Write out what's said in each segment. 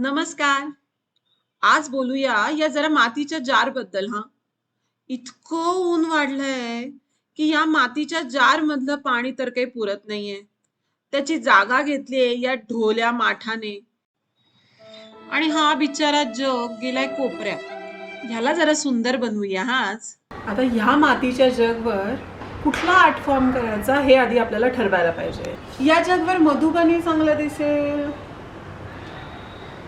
नमस्कार. आज बोलूया या जरा मातीच्या जारबद्दल हा इतकं ऊन वाढलंय, की या मातीच्या जार मधलं पाणी तर काही पुरत नाहीये. त्याची जागा घेतलीये या ढोल्या माठाने आणि हा बिचारा जग गेलाय कोपऱ्यात. ह्याला जरा सुंदर बनवूया हाच आज. आता ह्या मातीच्या जगवर कुठला आर्ट फॉर्म करायचा हे आधी आपल्याला ठरवायला पाहिजे या जगवर मधुबनी चांगलं दिसेल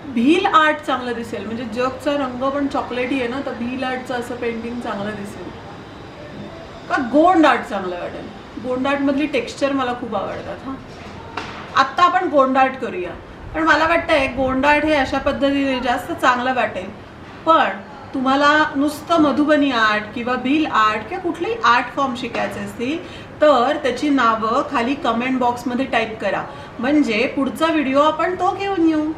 भील आर्ट चांगलं दिसेल. म्हणजे जगचा रंग पण चॉकलेटी आहे ना तर भील आर्टचं असं पेंटिंग चांगलं दिसेल. का गोंड आर्ट चांगलं वाटेल? गोंड आर्टमधली टेक्स्चर मला खूप आवडतात हा. आत्ता आपण गोंड आर्ट करूया. पण मला वाटतंय गोंड आर्ट हे अशा पद्धतीने जास्त चांगलं वाटेल. पण तुम्हाला नुसतं मधुबनी आर्ट किंवा भील आर्ट किंवा कुठलेही आर्ट फॉर्म शिकायचे असतील तर त्याची नावं खाली कमेंट बॉक्समध्ये टाईप करा. म्हणजे पुढचा व्हिडिओ आपण तो घेऊन येऊ.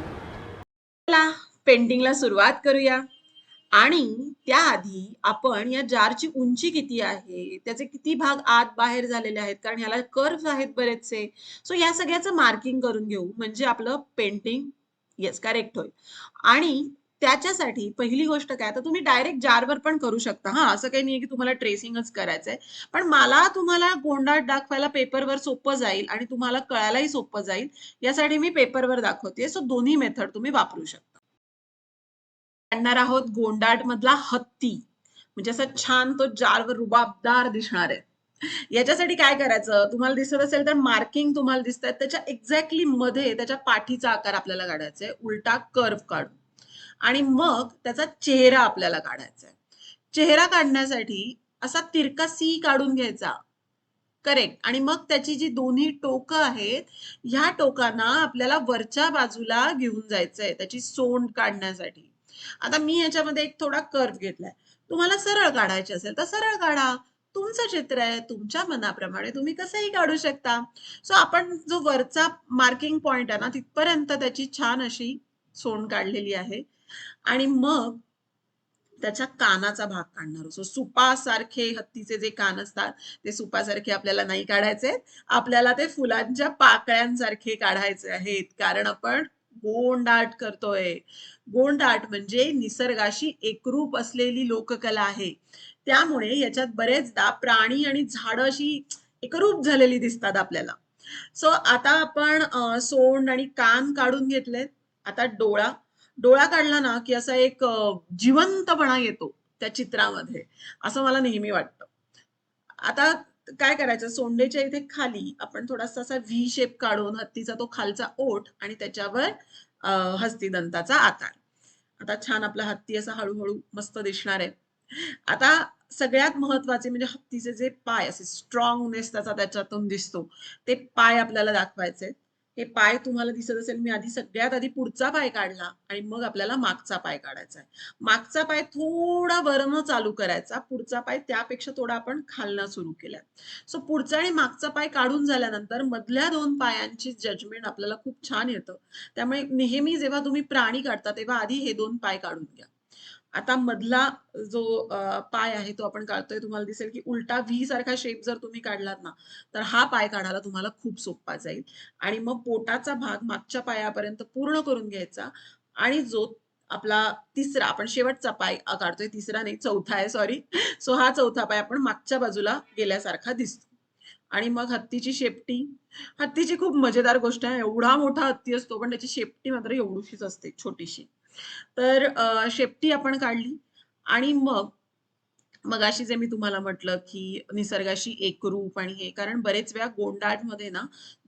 चला पेंटिंगला सुरुवात करूया. आणि त्याआधी आपण या जारची उंची किती आहे त्याचे किती भाग आत बाहेर झालेले आहेत कारण ह्याला कर्व्ह आहेत बरेचसे. सो या सगळ्याचं मार्किंग करून घेऊ म्हणजे आपलं पेंटिंग येस करेक्ट होईल. आणि त्याच्यासाठी पहिली गोष्ट काय? तर तुम्ही डायरेक्ट जारवर पण करू शकता. हा असं काही नाही की तुम्हाला ट्रेसिंगच करायचंय. पण मला तुम्हाला गोंडाट दाखवायला पेपरवर सोपं जाईल आणि तुम्हाला कळायलाही सोपं जाईल. यासाठी मी पेपरवर दाखवते सो दोन्ही मेथड तुम्ही वापरू शकता. आणणार आहोत गोंडाट मधला हत्ती. म्हणजे असं छान तो जारवर रुबाबदार दिसणार आहे. याच्यासाठी काय करायचं? तुम्हाला दिसत असेल तर मार्किंग तुम्हाला दिसत आहेत त्याच्या एक्झॅक्टली मध्ये त्याच्या पाठीचा आकार आपल्याला काढायचा आहे. उलटा कर्व काढून. आणि मग त्याचा चेहरा आपल्याला काढायचा आहे. चेहरा काढण्यासाठी असा तिरका सी काढून घ्यायचा. करेक्ट आणि मग त्याची जी दोन्ही टोकं आहेत ह्या टोकांना आपल्याला वरच्या बाजूला घेऊन जायचंय त्याची सोंड काढण्यासाठी. आता मी याच्यामध्ये एक थोडा कर्व घेतलाय. तुम्हाला सरळ काढायचे असेल तर सरळ काढा. तुमचं चित्र आहे तुमच्या मनाप्रमाणे तुम्ही कसंही काढू शकता. सो आपण जो वरचा मार्किंग पॉइंट आहे ना तिथपर्यंत त्याची छान अशी सोंड काढलेली आहे. आणि मग त्याच्या कानाचा भाग काढणार. असो सुपासारखे हत्तीचे जे कान असतात ते सुपासारखे आपल्याला नाही काढायचे आपल्याला ते फुलांच्या पाकळ्यांसारखे काढायचे आहेत. कारण आपण गोंडाट करतोय. गोंडाट म्हणजे निसर्गाशी एकरूप असलेली लोककला आहे. त्यामुळे याच्यात बरेचदा प्राणी आणि झाडं अशी एकरूप झालेली दिसतात आपल्याला. सो आता आपण सोंड आणि कान काढून घेतलेत. आता डोळा डोळा काढला ना की असा एक जिवंतपणा येतो त्या चित्रामध्ये असं मला नेहमी वाटतं. आता काय करायचं? सोंडेच्या इथे खाली आपण थोडासा असा व्ही शेप काढून हत्तीचा तो खालचा ओठ आणि त्याच्यावर हस्तिदंताचा आकार आता छान आपला हत्ती असा हळूहळू मस्त दिसणार आहे. आता सगळ्यात महत्त्वाचे म्हणजे हत्तीचे जे पाय असे स्ट्रॉंगनेस त्याचा त्याच्यातून दिसतो. ते पाय आपल्याला दाखवायचे आहेत. हे पाय तुम्हाला दिसत असेल मी आधी सगळ्यात आधी पुढचा पाय काढला आणि मग आपल्याला मागचा पाय काढायचा आहे. मागचा पाय थोडा वरनं चालू करायचा पुढचा पाय त्यापेक्षा थोडा आपण खालना सुरू केलाय सो पुढचा आणि मागचा पाय काढून झाल्यानंतर मधल्या दोन पायांची जजमेंट आपल्याला खूप छान येतं. त्यामुळे नेहमी जेव्हा तुम्ही प्राणी काढता तेव्हा आधी हे दोन पाय काढून घ्या. आता मधला जो पाय आहे तो आपण काढतोय तुम्हाला दिसेल की उलटा व्ही सारखा शेप जर तुम्ही काढलात ना तर हा पाय काढायला तुम्हाला खूप सोपा जाईल. आणि मग पोटाचा भाग मागच्या पायापर्यंत पूर्ण करून घ्यायचा. आणि जो आपला तिसरा आपण शेवटचा पाय काढतोय तिसरा नाही चौथा आहे सॉरी सो हा चौथा पाय आपण मागच्या बाजूला गेल्यासारखा दिसतो. आणि मग हत्तीची शेपटी. हत्तीची खूप मजेदार गोष्ट आहे एवढा मोठा हत्ती असतो पण त्याची शेपटी मात्र एवढीशीच असते छोटीशी. तर शेपटी आपण काढली. आणि मग मगाशी जे मी तुम्हाला म्हटलं की निसर्गाशी एकरूप आणि हे कारण बरेच वेळा गोंडाटमध्ये ना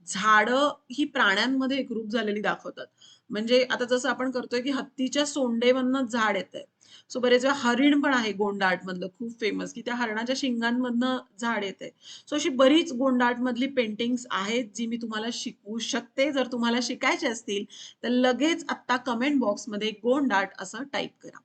झाडं ही प्राण्यांमध्ये एकरूप झालेली दाखवतात. म्हणजे आता जसं आपण करतोय की हत्तीच्या सोंडेमधनं झाड येत आहे सो बरेच वेळा हरिण पण आहे गोंडाट मधलं खूप फेमस की त्या हरणाच्या शिंगांमधनं झाड येत आहे सो अशी बरीच गोंडाट मधली पेंटिंग्स आहेत जी मी तुम्हाला शिकवू शकते. जर तुम्हाला शिकायचे असतील तर लगेच आत्ता कमेंट बॉक्समध्ये गोंडाट असं टाईप करा.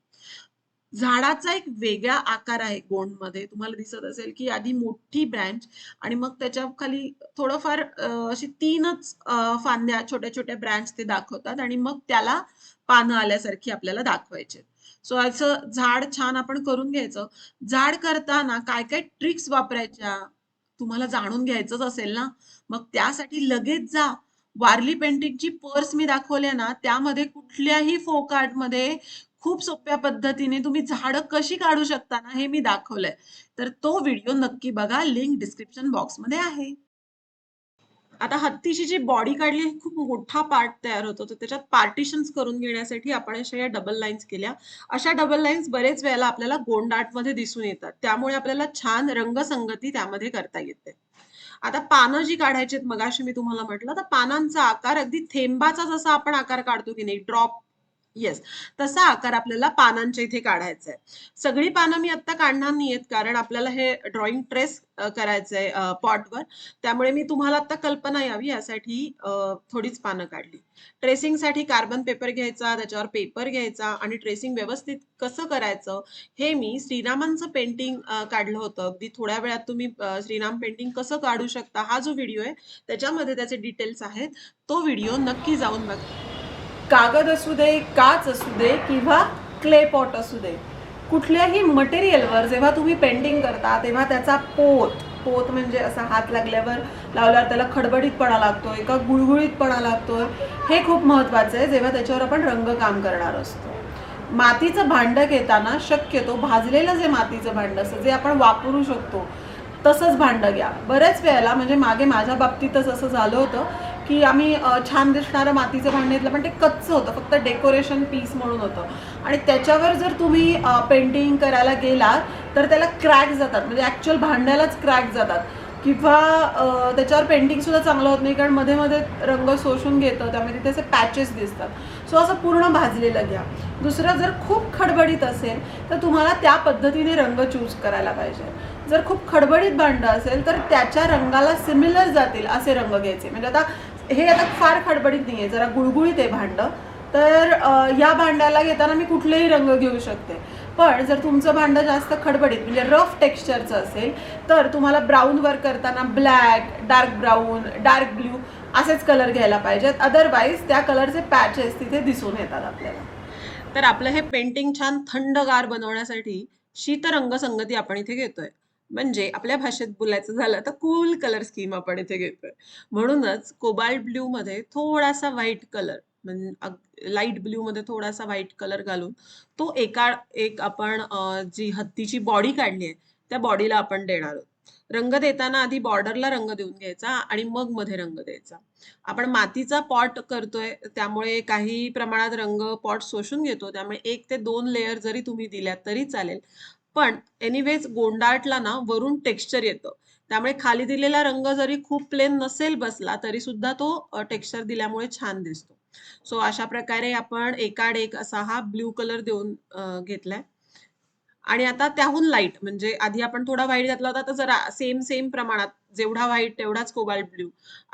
झाडाचा एक वेगळा आकार आहे गोंडमध्ये. तुम्हाला दिसत असेल की आधी मोठी ब्रँच आणि मग त्याच्याखाली थोडंफार अशी तीनच फांद्या छोट्या छोट्या ब्रँच ते दाखवतात आणि मग त्याला पानं आल्यासारखी आपल्याला दाखवायचे सो असं झाड छान आपण करून घ्यायचं. झाड करताना काय काय ट्रिक्स वापरायच्या? तुम्हाला जाणून घ्यायचंच असेल ना? मग त्यासाठी लगेच जा. वारली पेंटिंगची पर्स मी दाखवली ना, त्यामध्ये कुठल्याही फोक आर्टमध्ये खूप सोप्या पद्धतीने तुम्ही झाडं कशी काढू शकता ना, हे मी दाखवलंय. तर तो व्हिडिओ नक्की बघा. लिंक डिस्क्रिप्शन बॉक्समध्ये आहे. आता हत्तीची जी बॉडी काढली खूप मोठा पार्ट तयार होतो. तर त्याच्यात पार्टिशन्स करून घेण्यासाठी आपण अशा या डबल लाईन्स केल्या. अशा डबल लाईन्स बरेच वेळेला आपल्याला गोंड आर्टमध्ये दिसून येतात. त्यामुळे आपल्याला छान रंगसंगती त्यामध्ये करता येते. आता पानं जी काढायची आहेत मगाशी मी तुम्हाला म्हटलं, तर पानांचा आकार अगदी थेंबाचा जसा आपण आकार काढतो की नाही ड्रॉप येस, तसा आकार आपल्याला पानांच्या इथे काढायचा आहे. सगळी पानं मी आत्ता काढणार नाहीयेत, कारण आपल्याला हे ड्रॉइंग ट्रेस करायचंय पॉटवर. त्यामुळे मी तुम्हाला आता कल्पना यावी यासाठी थोडीच पानं काढली. ट्रेसिंगसाठी कार्बन पेपर घ्यायचा, त्याच्यावर पेपर घ्यायचा आणि ट्रेसिंग व्यवस्थित कसं करायचं, हे मी श्रीरामांचं पेंटिंग काढलं होतं. अगदी थोड्या वेळात तुम्ही श्रीराम पेंटिंग कसं काढू शकता, हा जो व्हिडिओ आहे, त्याच्यामध्ये त्याचे डिटेल्स आहेत. तो व्हिडिओ नक्की जाऊन बघा. कागद असू दे, काच असू दे किंवा क्ले पॉट असू दे. कुठल्याही मटेरियलवर जेव्हा तुम्ही पेंटिंग करता, तेव्हा त्याचा पोत, पोत म्हणजे असा हात लागल्यावर लावल्यावर त्याला खडबडीतपणा लागतोय एका गुळगुळीतपणा लागतोय, हे खूप महत्त्वाचं आहे, जेव्हा त्याच्यावर आपण रंगकाम करणार असतो. मातीचं भांडं घेताना शक्यतो भाजलेलं जे मातीचं भांडं असतं, जे आपण वापरू शकतो, तसंच भांडं घ्या. बऱ्याच वेळेला म्हणजे मागे माझ्या बाबतीतच असं झालं होतं, की आम्ही छान दिसणारं मातीचं भांडं घेतलं, पण ते कच्चं होतं. फक्त डेकोरेशन पीस म्हणून होतं आणि त्याच्यावर जर तुम्ही पेंटिंग करायला गेलात, तर त्याला क्रॅक जातात. म्हणजे ॲक्च्युअल भांड्यालाच क्रॅक जातात किंवा त्याच्यावर पेंटिंगसुद्धा चांगलं होत नाही, कारण मध्ये-मध्ये रंग शोषून घेतं. त्यामुळे तिथे असे पॅचेस दिसतात. सो असं पूर्ण भाजलेलं घ्या. दुसरं जर खूप खडबडीत असेल, तर तुम्हाला त्या पद्धतीने रंग चूज करायला पाहिजे. जर खूप खडबडीत भांडं असेल, तर त्याच्या रंगाला सिमिलर जातील असे रंग घ्यायचे. म्हणजे आता हे आता फार खडबडीत नाहीये, जरा गुळगुळीत आहे भांडं. तर या भांड्याला घेताना मी कुठलेही रंग घेऊ शकते. पण जर तुमचं भांडं जास्त खडबडीत म्हणजे रफ टेक्स्चरचं असेल, तर तुम्हाला ब्राऊन वर्क करताना black, dark brown dark blue असेच कलर घ्यायला पाहिजेत. अदरवाईज त्या कलरचे पॅचेस तिथे दिसून येतात आपल्याला. तर आपलं हे पेंटिंग छान थंडगार बनवण्यासाठी शीतरंगसंगती आपण इथे घेतोय. म्हणजे आपल्या भाषेत बोलायचं झालं तर कूल कलर स्कीम आपण इथे घेतोय. म्हणूनच कोबाल्ट ब्लूमध्ये थोडासा व्हाईट कलर म्हणजे लाइट ब्ल्यू मध्ये थोडासा व्हाईट कलर घालून तो एका एक आपण जी हत्तीची बॉडी काढली आहे, त्या बॉडीला आपण देणार आहोत. रंग देताना आधी बॉर्डरला रंग देऊन घ्यायचा आणि मग मध्ये रंग द्यायचा. आपण मातीचा पॉट करतोय, त्यामुळे काही प्रमाणात रंग पॉट शोषून घेतो. त्यामुळे एक ते दोन लेयर जरी तुम्ही दिल्यात तरी चालेल. पण एनिवेज गोंडाटला ना वरून टेक्स्चर येतं. त्यामुळे खाली दिलेला रंग जरी खूप प्लेन नसेल बसला, तरी सुद्धा तो टेक्स्चर दिल्यामुळे छान दिसतो. सो अशा प्रकारे आपण एकाड एक असा हा ब्लू कलर देऊन घेतलाय. आणि आता त्याहून लाइट म्हणजे आधी आपण थोडा व्हाईट घातला होता, तर जरा सेम सेम प्रमाणात जेवढा व्हाईट तेवढाच कोबाल्ट ब्लू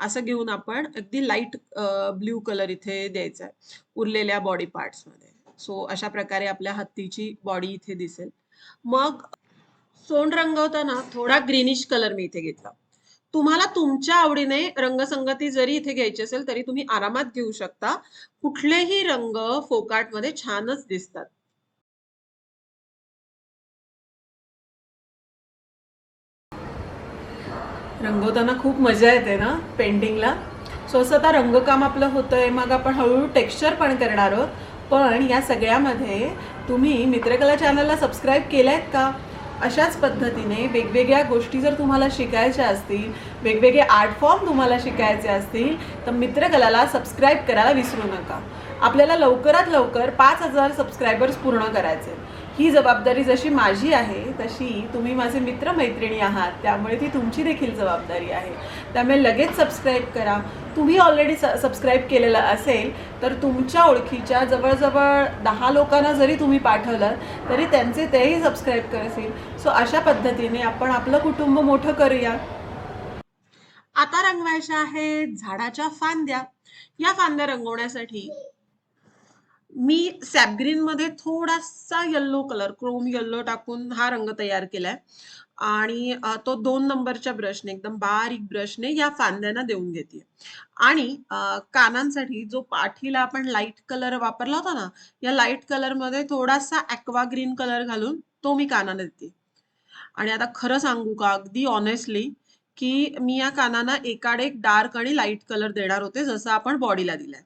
असं घेऊन आपण अगदी लाइट ब्ल्यू कलर इथे द्यायचा आहे, उरलेल्या बॉडी पार्ट्समध्ये. सो अशा प्रकारे आपल्या हत्तीची बॉडी इथे दिसेल. मग सोंड रंगवताना थोडा ग्रीनिश कलर मी इथे घेतला. तुम्हाला तुमच्या आवडीने रंगसंगती जरी इथे घ्यायची असेल, तरी तुम्ही आरामात घेऊ शकता. कुठलेही रंग फोकाटमध्ये छानच दिसतात. रंगवताना खूप मजा येते ना पेंटिंगला. सो असं आता रंगकाम आपलं होतंय, मग आपण हळूहळू टेक्स्चर पण करणार आहोत. पण या सगळ्यामध्ये तुम्ही मित्रकला चॅनलला सबस्क्राईब आहेत का? अशाच पद्धतीने वेगवेगळ्या गोष्टी जर तुम्हाला शिकायच्या असतील, वेगवेगळे आर्ट फॉर्म तुम्हाला शिकायचे असतील, तर मित्रकलाला सबस्क्राईब करायला विसरू नका. आपल्याला लवकरात लवकर पाच हजार सबस्क्रायबर्स पूर्ण करायचे आहेत. ही जबाबदारी जशी माझी आहे, तशी तुम्ही माझे मित्र-मैत्रिणी आहात, त्यामुळे ती तुमची देखील जबाबदारी आहे. त्यामुळे लगेच सबस्क्राईब करा. तुम्ही ऑलरेडी स सबस्क्राईब केलेलं असेल, तर तुमच्या ओळखीच्या जवळजवळ दहा लोकांना जरी तुम्ही पाठवलं, तरी त्यांचे तेही सबस्क्राईब करतील. सो अशा पद्धतीने आपण आपलं कुटुंब मोठं करूया. आता रंगवायच्या आहेत झाडाच्या फांद्या. या फांद्या रंगवण्यासाठी मी सॅपग्रीन मध्ये थोडासा येल्लो कलर, क्रोम येल्लो टाकून हा रंग तयार केलाय आणि तो दोन नंबरच्या ब्रशने, एकदम बारीक ब्रशने या फांद्यांना देऊन घेते आणि कानांसाठी जो पाठीला आपण लाइट कलर वापरला होता ना, या लाइट कलरमध्ये थोडासा ॲक्वा ग्रीन कलर घालून तो मी कानाला देते. आणि आता खरं सांगू का अगदी ऑनेस्टली की मी या कानांना एकाड एक डार्क आणि लाइट कलर देणार होते जसं आपण बॉडीला दिलाय.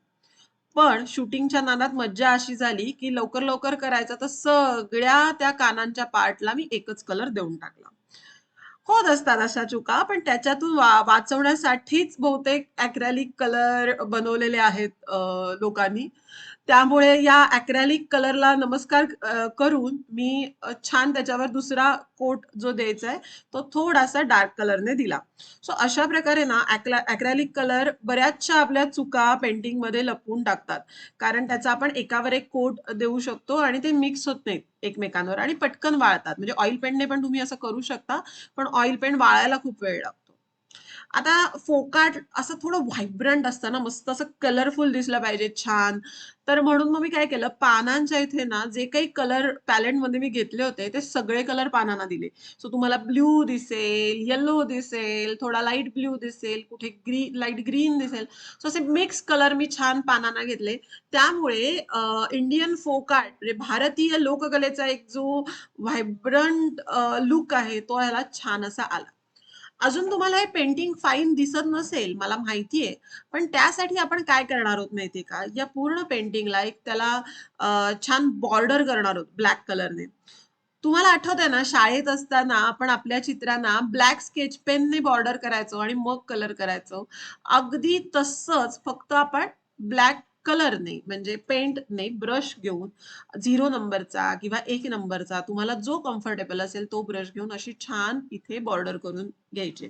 पण शूटिंगच्या नादात मज्जा अशी झाली, की लवकर, लवकर करायचं तर सगळ्या त्या कानांच्या पार्टला मी एकच कलर देऊन टाकला. होत असतात अशा चुका, पण त्याच्यातून वा वाचवण्यासाठीच बहुतेक अॅक्रॅलिक कलर बनवलेले आहेत लोकांनी. त्यामुळे या ॲक्रेलिक कलरला नमस्कार करून मी छान त्याच्यावर दुसरा कोट जो द्यायचा आहे, तो थोडासा डार्क कलरने दिला. सो अशा प्रकारे ना ॲक्ला ॲक्रेलिक कलर बऱ्याचशा आपल्या चुका पेंटिंगमध्ये लपवून टाकतात. कारण त्याचा आपण एकावर एक कोट देऊ शकतो आणि ते मिक्स होत नाहीत एकमेकांवर आणि पटकन वाळतात. म्हणजे ऑइल पेंटने पण तुम्ही असं करू शकता, पण ऑइल पेंट वाळायला खूप वेळ लागतो. आता फोकाट असं थोडं व्हायब्रंट असतं ना, मस्त असं कलरफुल दिसलं पाहिजे छान. तर म्हणून मग मी काय केलं, पानांच्या इथे ना जे काही कलर पॅलेटमध्ये मी घेतले होते, ते सगळे कलर पानांना दिले. सो तुम्हाला ब्लू दिसेल, येलो दिसेल, थोडा लाइट ब्ल्यू दिसेल, कुठे ग्री लाइट ग्रीन दिसेल. सो असे मिक्स कलर मी छान पानांना घेतले. त्यामुळे इंडियन फोक आर्ट म्हणजे भारतीय लोककलेचा एक जो व्हायब्रंट लुक लूक आहे, तो ह्याला छान असा आला. अजून तुम्हाला हे पेंटिंग फाईन दिसत नसेल, मला माहिती आहे. पण त्यासाठी आपण काय करणार आहोत माहितीये का? या पूर्ण पेंटिंगला एक त्याला छान बॉर्डर करणार आहोत ब्लॅक कलरने. तुम्हाला आठवतंय ना, शाळेत असताना आपण आपल्या चित्रांना ब्लॅक स्केच पेनने बॉर्डर करायचो आणि मग कलर करायचो. अगदी तसंच फक्त आपण ब्लॅक कलरने म्हणजे पेंटने ब्रश घेऊन झिरो नंबरचा किंवा एक नंबरचा तुम्हाला जो कम्फर्टेबल असेल तो ब्रश घेऊन अशी छान इथे बॉर्डर करून घ्यायचे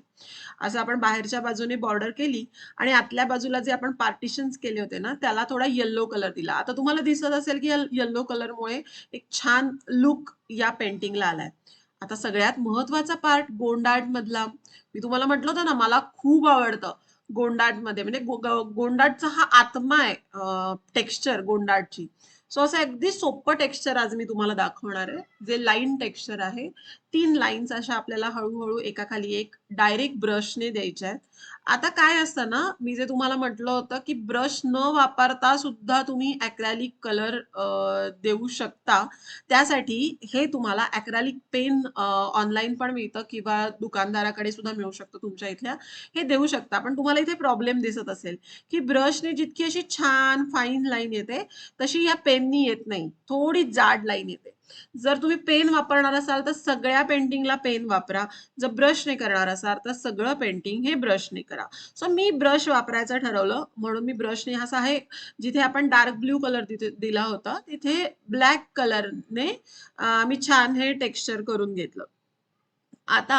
असं आपण बाहेरच्या बाजूने बॉर्डर केली आणि आतल्या बाजूला जे आपण पार्टिशन्स केले होते ना, त्याला थोडा येल्लो कलर दिला. आता तुम्हाला दिसत असेल, की येल्लो कलरमुळे एक छान लुक या पेंटिंगला आलाय. आता सगळ्यात महत्त्वाचा पार्ट गोंडाटमधला. मी तुम्हाला म्हटलं होतं ना, मला खूप आवडतं गोंडाटमध्ये म्हणजे गोंडाटचा हा आत्मा आहे टेक्स्चर गोंडाटची. सो असं अगदी सोपं टेक्स्चर आज मी तुम्हाला दाखवणार आहे. जे लाईन टेक्स्चर आहे. तीन लाईन्स अशा आपल्याला हळूहळू एकाखाली एक डायरेक्ट ब्रशने द्यायच्या आहेत. आता काय असतं ना, मी जे तुम्हाला म्हटलं होतं, की ब्रश न वापरता सुद्धा तुम्ही ॲक्रेलिक कलर देऊ शकता. त्यासाठी हे तुम्हाला ॲक्रेलिक पेन ऑनलाईन पण मिळतं किंवा दुकानदाराकडे सुद्धा मिळू शकतं तुमच्या इथल्या. हे देऊ शकता. पण तुम्हाला इथे प्रॉब्लेम दिसत असेल, की ब्रशने जितकी अशी छान फाईन लाईन येते, तशी या पेननी येत नाही. थोडी जाड लाईन येते. जर तुम्ही पेन वापरणार असाल, तर सगळ्या पेंटिंगला पेन वापरा. जर ब्रशने करणार असाल, तर सगळं पेंटिंग हे ब्रशने करा. सो मी ब्रश वापरायचं ठरवलं. म्हणून मी ब्रशने असा आहे जिथे आपण डार्क ब्ल्यू कलर तिथे दिला होता, तिथे ब्लॅक कलरने मी छान हे टेक्स्चर करून घेतलं. आता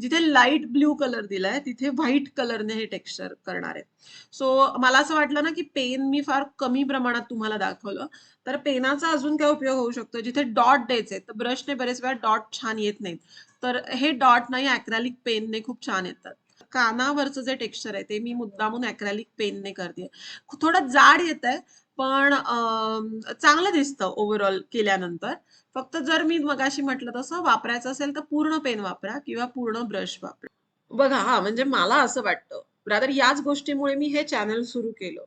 जिथे लाइट ब्ल्यू कलर दिलाय, तिथे व्हाईट कलरने हे टेक्स्चर करणार आहे. सो मला असं वाटलं ना, की पेन मी फार कमी प्रमाणात तुम्हाला दाखवलं. तर पेनाचा अजून काय उपयोग होऊ शकतो, जिथे डॉट द्यायचे तर ब्रशने बरेच वेळा डॉट छान येत नाहीत. तर हे डॉट नाही ॲक्रेलिक पेनने खूप छान येतात. कानावरचं जे टेक्स्चर आहे, ते मी मुद्दामून ॲक्रेलिक पेनने करतेय. थोडं जाड येतंय, पण चांगलं दिसतं ओव्हरऑल केल्यानंतर. फक्त जर मी मगाशी म्हटलं तसं वापरायचं असेल, तर पूर्ण पेन वापरा किंवा पूर्ण ब्रश वापरा. बघा हा म्हणजे मला असं वाटतं, रादर याच गोष्टीमुळे मी हे चॅनल सुरू केलं,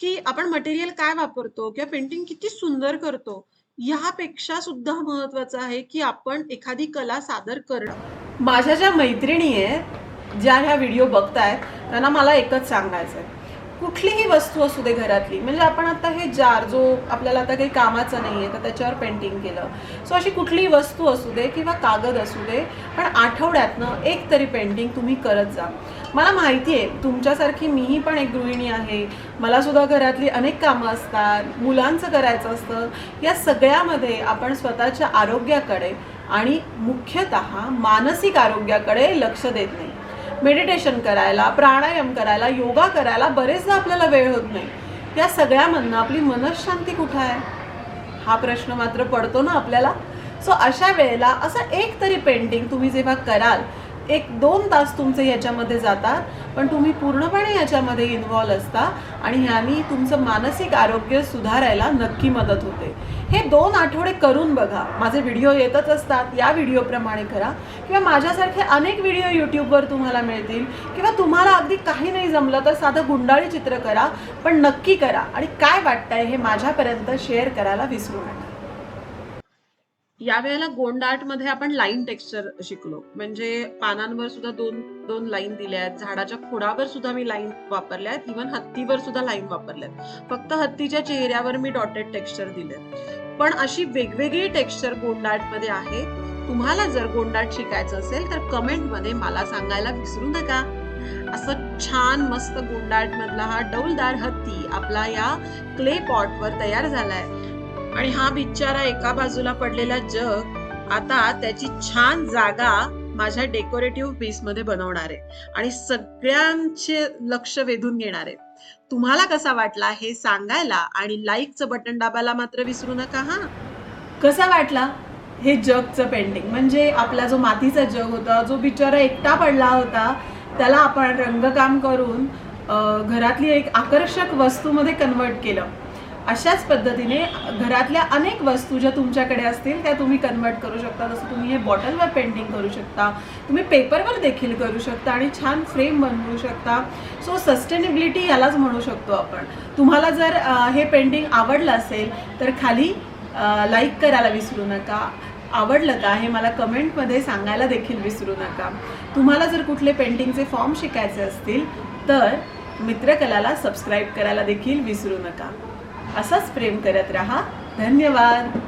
की आपण मटेरियल काय वापरतो किंवा पेंटिंग किती सुंदर करतो, ह्यापेक्षा सुद्धा महत्त्वाचं आहे, की आपण एखादी कला सादर करणं. माझ्या ज्या मैत्रिणी आहेत, ज्या ह्या व्हिडिओ बघतायत, त्यांना मला एकच सांगायचं आहे. कुठलीही वस्तू असू दे घरातली, म्हणजे आपण आता हे जार जो आपल्याला आता काही कामाचा नाहीये, तर त्याच्यावर पेंटिंग केलं. सो अशी कुठलीही वस्तू असू दे किंवा कागद असू दे, पण आठवड्यातनं एक तरी पेंटिंग तुम्ही करत जा. मला माहिती आहे, तुमच्यासारखी मीही पण एक गृहिणी आहे. मला सुद्धा घरातली अनेक कामं असतात, मुलांचं करायचं असतं. या सगळ्यामध्ये आपण स्वतःच्या आरोग्याकडे आणि मुख्यतः मानसिक आरोग्याकडे लक्ष देत नाही. मेडिटेशन करायला, प्राणायाम करायला, योगा करायला बरेचदा आपल्याला वेळ होत नाही. या सगळ्यामधनं आपली मनःशांती कुठं आहे? हा प्रश्न मात्र पडतो ना आपल्याला. सो अशा वेळेला असं एक तरी पेंटिंग तुम्ही जेव्हा कराल, 1-2 तास तुमचे ह्याच्यामध्ये जातात, पण तुम्ही पूर्णपणे याच्यामध्ये इन्व्हॉल्व असता आणि ह्यानी तुमचं मानसिक आरोग्य सुधारायला नक्की मदत होते. हे दोन आठवडे करून बघा. माझे व्हिडिओ येतच असतात, या व्हिडिओप्रमाणे करा किंवा माझ्यासारखे अनेक व्हिडिओ यूट्यूबवर तुम्हाला मिळतील किंवा तुम्हाला अगदी काही नाही जमलं, तर साधं गुंडाळी चित्र करा, पण नक्की करा आणि काय वाटतंय हे माझ्यापर्यंत शेअर करायला विसरू नका. यावेळेला गोंड आर्टमध्ये आपण लाईन टेक्स्चर शिकलो. म्हणजे पानांवर सुद्धा दोन दोन लाईन दिल्या आहेत. झाडाच्या खोडावर सुद्धा मी लाईन वापरल्या आहेत. इव्हन हत्तीवर सुद्धा लाईन वापरल्या आहेत. फक्त हत्तीच्या चेहऱ्यावर मी डॉटेड टेक्स्चर दिले पण अशी वेगवेगळी टेक्स्चर गोंड आर्टमध्ये आहे. तुम्हाला जर गोंड आर्ट शिकायचं असेल तर कमेंटमध्ये मला सांगायला विसरू नका. असं छान मस्त गोंड आर्ट मधला हा डौलदार हत्ती आपला या क्ले पॉट वर तयार झालाय. आणि हा बिचारा एका बाजूला पडलेला जग आता त्याची छान जागा माझ्या डेकोरेटिव्ह पीसमध्ये बनवणार आहे. आणि सगळ्यांचे लक्ष वेधून घेणार आहे. तुम्हाला कसा वाटला हे सांगायला आणि लाईकचं बटन दाबायला मात्र विसरू नका हा. कसा वाटला हे जगचं पेंटिंग म्हणजे आपला जो मातीचा जग होता जो बिचारा एकटा पडला होता त्याला आपण रंगकाम करून घरातली एक आकर्षक वस्तूमध्ये कन्वर्ट केलं. अशाच पद्धतीने घरातल्या अनेक वस्तू ज्या तुमच्याकडे असतील त्या तुम्ही कन्वर्ट करू शकता. जसं तुम्ही हे बॉटलवर पेंटिंग करू शकता. तुम्ही पेपरवर देखील करू शकता आणि छान फ्रेम बनवू शकता. सो सस्टेनेबिलिटी यालाच म्हणू शकतो आपण. तुम्हाला जर हे पेंटिंग आवडलं असेल तर खाली लाईक करायला विसरू नका. आवडलं का हे मला कमेंटमध्ये सांगायला देखील विसरू नका. तुम्हाला जर कुठले पेंटिंगचे फॉर्म शिकायचे असतील तर मित्रकलाला सबस्क्राईब करायला देखील विसरू नका. असंच प्रेम करत राहा. धन्यवाद.